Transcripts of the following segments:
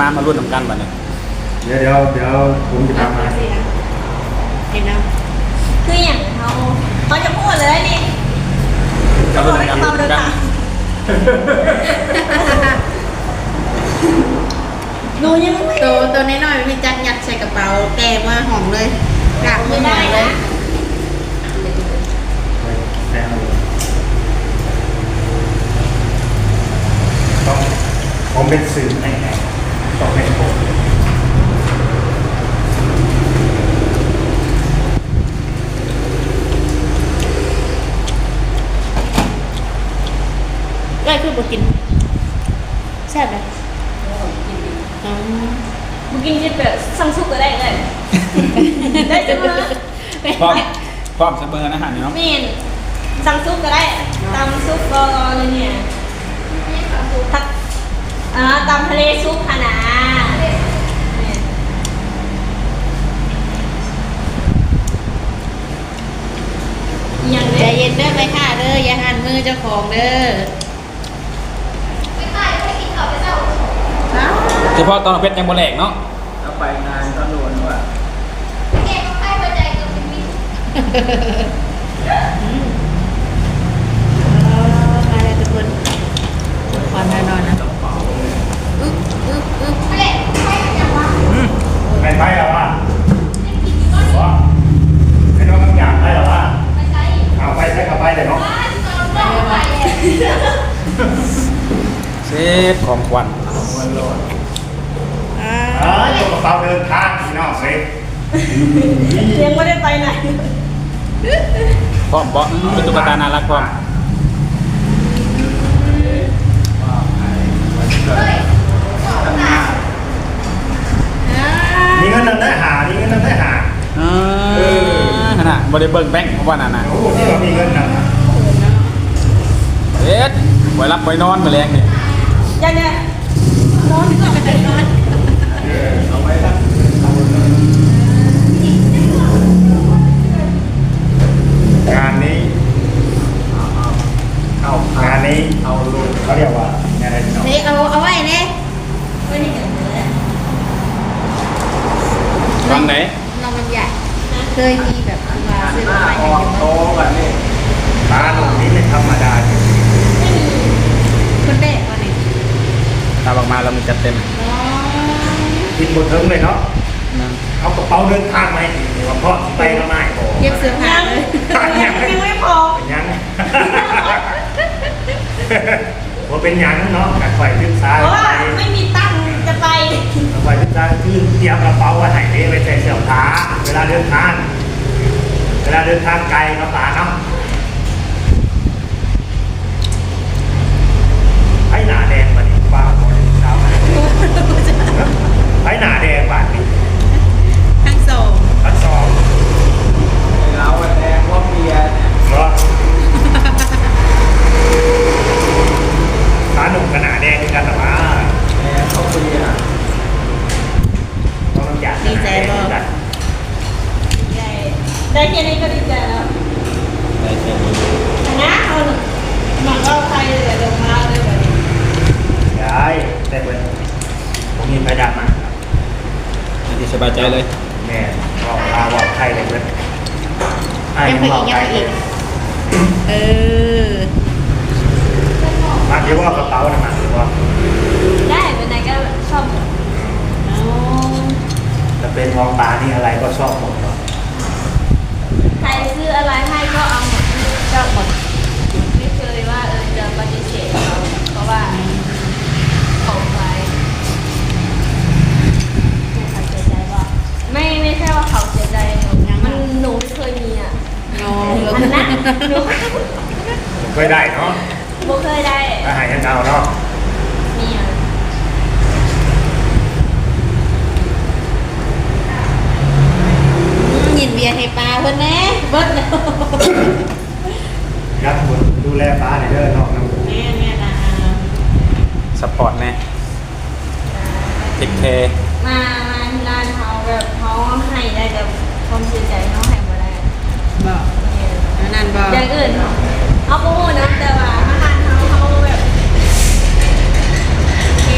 มามารุ่นนำกันบัดนี้เดี๋ยวเดี๋ยวเดี๋ยวผมจะเอาทำมาสินะเห็นนะคืออย่างเขาเขาจะพูดเลยนี่จะรุ่นนำกันรุ่นนำกันหนูยังไม่ตัวตัวน้อยๆพี่จัดยัดใส่กระเป๋าแกมาหอมเลยกราบมือหอมเลยแซงเลยต้องผมเป็นสื่อในไหนต้อง เป็นผมก็คือบ่กินแซ่บเลยอ๋อบุกินจะแบบสั่งซุปก็ได้เลยได้จังเลยพร้อมพร้อมเสมออาหารนี่เนาะเมนสั่งซุปก็ได้ตำซุปรอเลยเนี่ยทักอ่าตำทะเลซุปค่ะนะเนี่ยยัง ใจ เด้ เย็นเด้อไปค่ะเด้ ออย่าหันมือเจ้าของเด้ออ้าวเฉพาะตอนเพชรยังบ่แหลกเนาะแล้วไปงานก็โดนว่ามาเลยทุกคนขอนอนๆนะอึ๊บอึ๊บอึ๊บไม่ไปหรอวะวะไม่ต้องอยากได้หรอวะเอาไปใช้กับไป เลยเนาะเซฟของขวัญอ่าเออโยกกระเป๋าเดินทางพี่น้องเซ็กยังไม่ได้ไปไหนพร้อมบ่เป็นตุ๊กตาน่ารักพร้อมอ่ามีเงินนำได้หามีเงินนำได้หาเออขนาดบ่ได้เบิ่งแบงค์เพราะว่านั่นน่ะโอ้โหที่เรามีเงินนำนะ เอ็ด ไว้รับไว้นอนมาแรงเนี่ย ยังเนี่ยนอนก่อนนอน เอาไว้สัก งานนี้ เข้างานนี้ เอาลูก เขาเรียกว่างานอะไรพี่น้อง เฮ้ยเอาเอาไว้เนี่ย ไม่ได้เกิดเลย วันไหน น้องมันใหญ่เคยมีแบบว่า หัน ซื้อ หน้า มา อ ให้ อก อยู่ โตแบบนี้ ตาหนุ่มนี้ไม่ธรรมดาจริง ไม่มี คนแรกวันนี้ ตาออกมาเรามีจัดเต็ม น้อง กินบนเทิงเลยเนาะนะเอากระเป๋าเดินทางมาให้ดีว่าพ่อสิไปก็ไม่พอเก็บเสื้อผ้ายังเลยยังไม่พอเป็นยังว่าเป็นยังเนาะกัดไฟขึ้นซ้ายเพราะว่าไม่มีตังค์จะไปกัดไฟขึ้นซ้ายคือเตรียมกระเป๋าไว้ให้เด้ไปใส่เสื้อผ้าเวลาเดินทางเวลาเดินทางไกลเนาะป่าเนาะไอ้หนาแดงบัดนี้ป้าพอได้เช้ามาไอ้หนาแดงบาดนี้ ทั้งสอง ทั้งสอง เราแดงว่าเบียร์เนี่ย เหรอขาหนุ่มกับหนาแดงคือกันหรอวะ แดงเขาเบียร์ ต้องน้ำยา ดีใจบ่ ได้ได้แค่นี้ก็ดีใจแล้ว ได้แค่นี้ นะเอาหนึ่งหมักเอาใครเลยลงมาเลยแบบนี้ ได้แต่เปิดผมมีไฟดำมา อันที่ส บายใจเลย แม่บอกลาบอกไทยเลยเพื่อนไอ้ยังผไปมบอีอกกยังไทไปยอีก เออ มาที่ว่ากระเป๋านะมาที่ว่าได้เป็นไหนก็ชอบหมดเอาจะเป็นทองตานี่อะไรก็ชอบหมดเนาะใครซื้ออะไรให้ก็เอาหมดชอบหมดไม่เคยว่าเออจะปฏิเสธเขาเพราะว่าของไปเขาเสียใจว่า ไม่ไม่ใช่ว่าเขาเสียใจหนูมันหนูไม่เคยมีอะน้องอันนั้นหนูเคยได้เนาะไม่เคยได้ อาหารยันเก่าเนาะ มีอะ ยินเบียร์ให้ปลาเพิ่นแน่เบิดแล้ว ยักษ์บุญดูแลฟ้าในอยเด้อน้องน้ำ แม่แม่นะ สปอร์ตแน่เทคแคร์ มามาที่ร้านเขาแบบเขาให้ได้กับความเสียใจเขาให้มาได้ บอก เนี่ย อันนั่นบอก อย่างอื่นเขาโปรโมทนะแต่ว่าอาหารเขาเขาแบบโอเค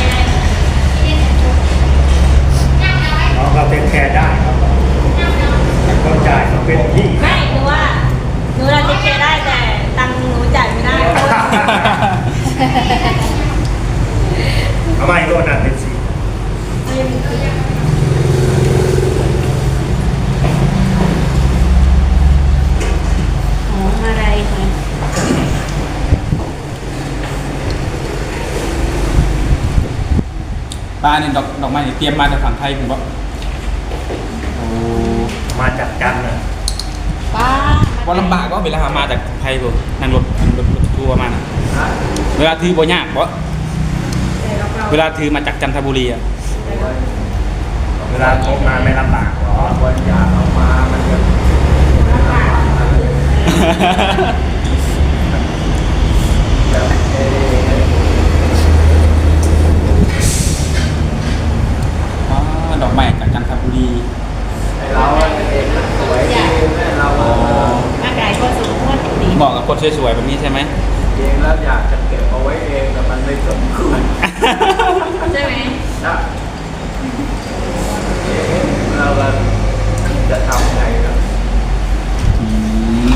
ป้าเนี่ยดอกดอกไม้นี่เตรียมมาจากฝั่งไทยผมบอกโอ้มาจากจันทร์น่ะป้าว่าลำบากก็เวลามาจากไทยผมนั่งรถนั่งรถรถทัวร์มานะนะเวลาถือบ่ยากเพราะเวลาถือมาจากจันทบุรีอะเวลาพกมาไม่ลำบากหรอวันอยากเอามา มันจะแบบเอ่อ อ๋อ ดอกไม้จากจันทบุรีไอ้เราเองมันสวยดีแม่เราอ๋ออากาศก็สูงขึ้นดีเหมาะกับคนสวยๆแบบนี้ใช่ไหมเองแล้วอยากจะเก็บเอาไว้เองแต่มันไม่สมควรใช่ไหมนะเอ๊ะเราก็จะทำไงนะอืม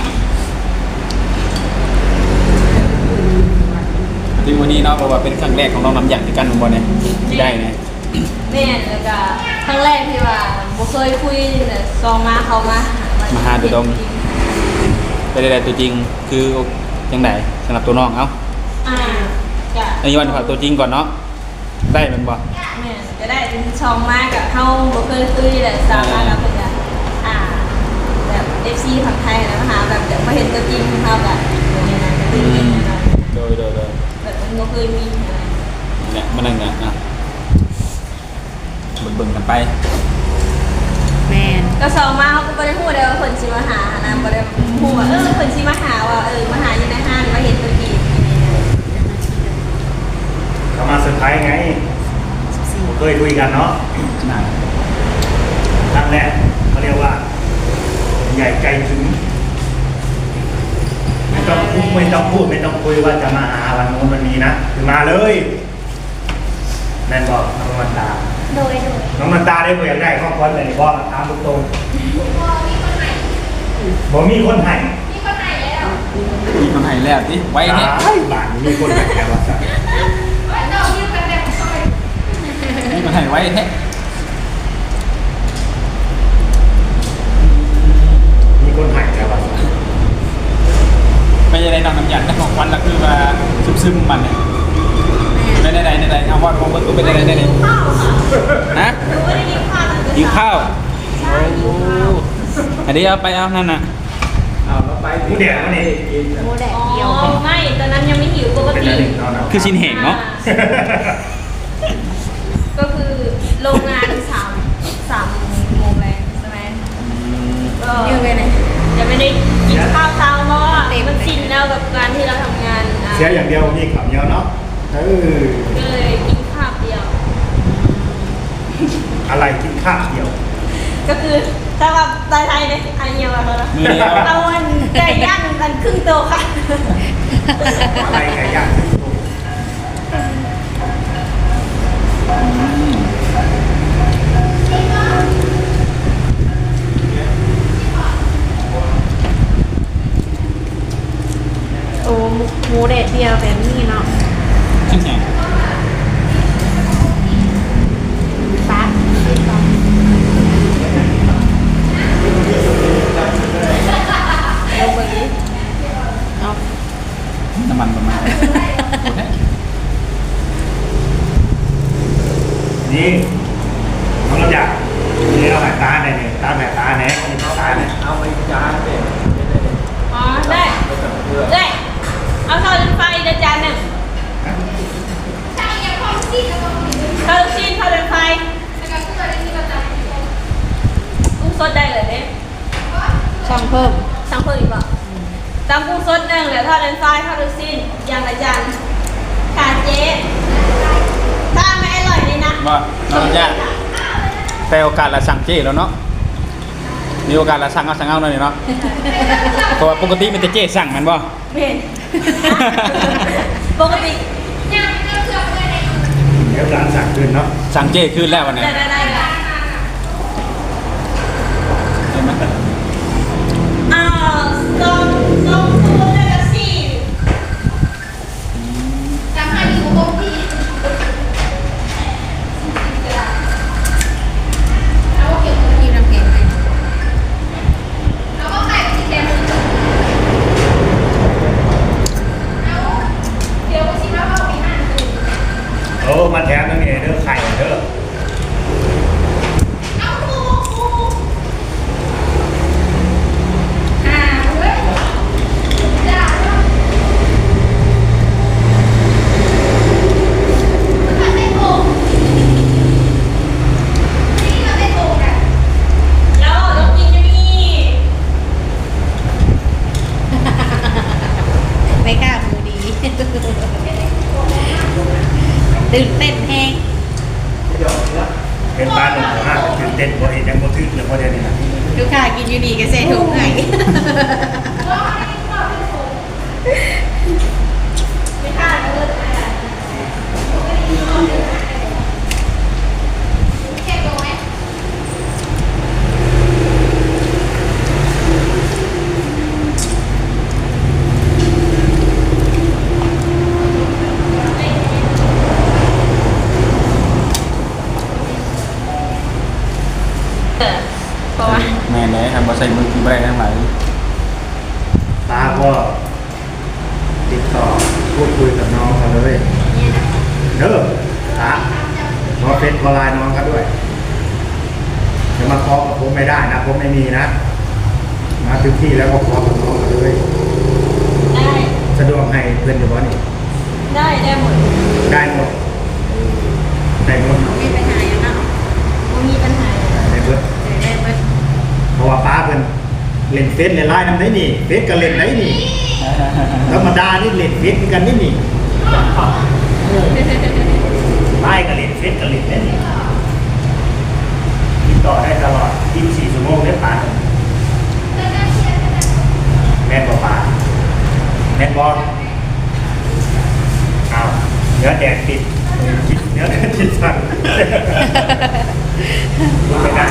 ที่วันนี้เนาะเพราะว่าเป็นครั้งแรกของน้องน้ำหยักที่กันของบอลเนี่ยที่ได้เนี่ยแม่นแล้วก็ ครั้งแรกที่ว่าบ่เคยคุยแต่ซองมาเขามามาหาตัวดงไปได้ตัวจริงคือยังไงสำหรับตัวน้องเอ้าอ่าก็ในวันฝากตัวจริงก่อนเนาะได้มันบ่แม่นก็ได้เป็นช่องมากกับเฮาบ่เคยคุยแต่สามารถกับเพิ่นก็อ่าแบบ FC ฝั่งไทยนะมาหาแบบอยากมาเห็นตัวจริงเฮาก็อย่างนี้นะก็ตื่นเต้นแน่นอนโดยโดยโดยแบบมันบ่เคยมีอะไรเนี่ยมันนั่งเนี่ยอะ เบิ่งๆกันไป แมนก็ซองมาเขาก็บ่ได้ฮู้ได้ว่าเพิ่นสิมาหานะบ่ได้ฮู้ว่าเออเพิ่นสิมาหาว่าเออมาหาอยู่ในห้างมาเห็นตัวจริงอย่างนี้นะเขามาเซอร์ไพรส์ไงสี่เคยคุยกันเนาะน่าครั้งแรกเขาเรียกว่า ใหญ่ใจถึง ไม่ต้องพูดไม่ต้องพูดไม่ต้องคุยว่าจะมาหาวันโน้นวันนี้นะ คือมาเลยนั่นบอกน้องมันตา โดยโดยน้องมันตาได้เปลี่ยนได้ข้อควรเลยบอกตามตรงๆบอกมีคนให้มีคนให้แล้วที่ไว้เนี่ยตายบ้านมีคนให้แล้วว่าสัตว์มีคนให้ไว้เนี่ยมีคนให้แล้วว่าสัตว์ไม่ใช่ได้น้องน้ำหยักได้ของควันแล้วคือว่าซึมๆมันเนี่ย ไม่ได้ใดไม่ได้ใดเอาว่าของมันก็เป็นอะไรได้เลยข้าวค่ะนะหนูไม่ได้กินข้าวตั้งแต่หิวข้าวใช่หิวข้าวอันนี้เอาไปเอานั่นน่ะเอาเราไปผู้เดียวนี่กินโมแดดอ๋เดียวอไม่ตอนนั้นยังไม่หิวปกเป็นติอะไรนอนเอาคือชิ้นแห้งเนาะก็คือโรงงานสามสามโมงแรงใช่ไหมก็ยืนไปไหนยังไม่ได้กินข้าวเช้าเพราะว่ามันชินแล้วกับการที่เราทำงานอะเสียอย่างเดียวมีขับเดียวเนาะ เออก็เลยกินข้าวเดียว อะไรกินข้าวเดียว ก็คือถ้าแบบไทยๆเนี่ยอันเดียวกันแล้วมือเดียว เอาอันไก่ย่างอันครึ่งตัวค่ะ อะไรไก่ย่าง น้ำมันประมาณนี่น้องเราอยากนี่เราหายตาเนี่ยเนี่ยตาแบบตาเนี่ยนี่เอาตาไปเนี่ยเอาไปจานเนี่ยจะได้อ๋อได้ไม่ต้องเพื่อได้เอาข้าวเป็นไฟเดยวจานหนึ่งข้าวลูกชิ้นข้าวเป็นไฟกุ้งสดได้เลยเนี่ยช่างเพิ่มสั่งเพิ่มอีกเปล่าจำกุ้งสดหนึ่งเหลือทอดเป็นไฟข้าวลูกชิ้นอย่างละจานค่ะเจ๊ถ้าไม่อร่อยเลยนะว่าน้องน้ำหยักแต่โอกาสละสั่งเจ๊แล้วเนาะมีโอกาสละสั่งเอาสั่งเอาหน่อยเนาะเพราะว่าปกติมันจะเจ๊สั่งแมันบ่เห็นปกติเดี๋ยวร้านสั่งคืนเนาะสั่งเจ๊ขึ้นแล้ววันนี้ได้ได้ มาแถม ตื่นเต้นแฮงเป็นบ้านหนึ่งห้าตื่นเต้นเพราะเห็นยังโมทึกเลยบริเวณนี้นะลูกค่ากินอยู่ดีก็เซทุกไง ส่มือกินไปได้ทั้งหลายป้าก็ติดต่อพูดคุยกับน้องเขาเลยเนี่ยนะคะเด้อป้าขอเฟซขอไลน์น้องเขาด้วยจะมาขอกับผมไม่ได้นะผมไม่มีนะ มาถึงที่แล้วก็ขอกับน้องเขาเลยได้สะดวกให้เพื่อนอยู่บ่นี่ได้ได้หมดได้หมดได้หมดมีปัญหาอย่างเนาะ ไม่มีปัญหาเลย ได้เบิด เดี๋ยวได้เบิด เพ ราะว่าป้าเพิ่นเล่นเฟซเล่นไลน์นำได้นี่เฟซก็เล่นได้นี่ธรรมดานี่เล่นเฟซคือกันนี่นี่ไลน์ก็เล่นเฟซก็เล่นได้นี่ติดต่อได้ตลอด24ชั่วโมงเลยป้าแม่นบ่ป้าแม่นบ่อ้าวเนื้อแดงติดเนื้อแดงติดสั่งรู้ไม่ได้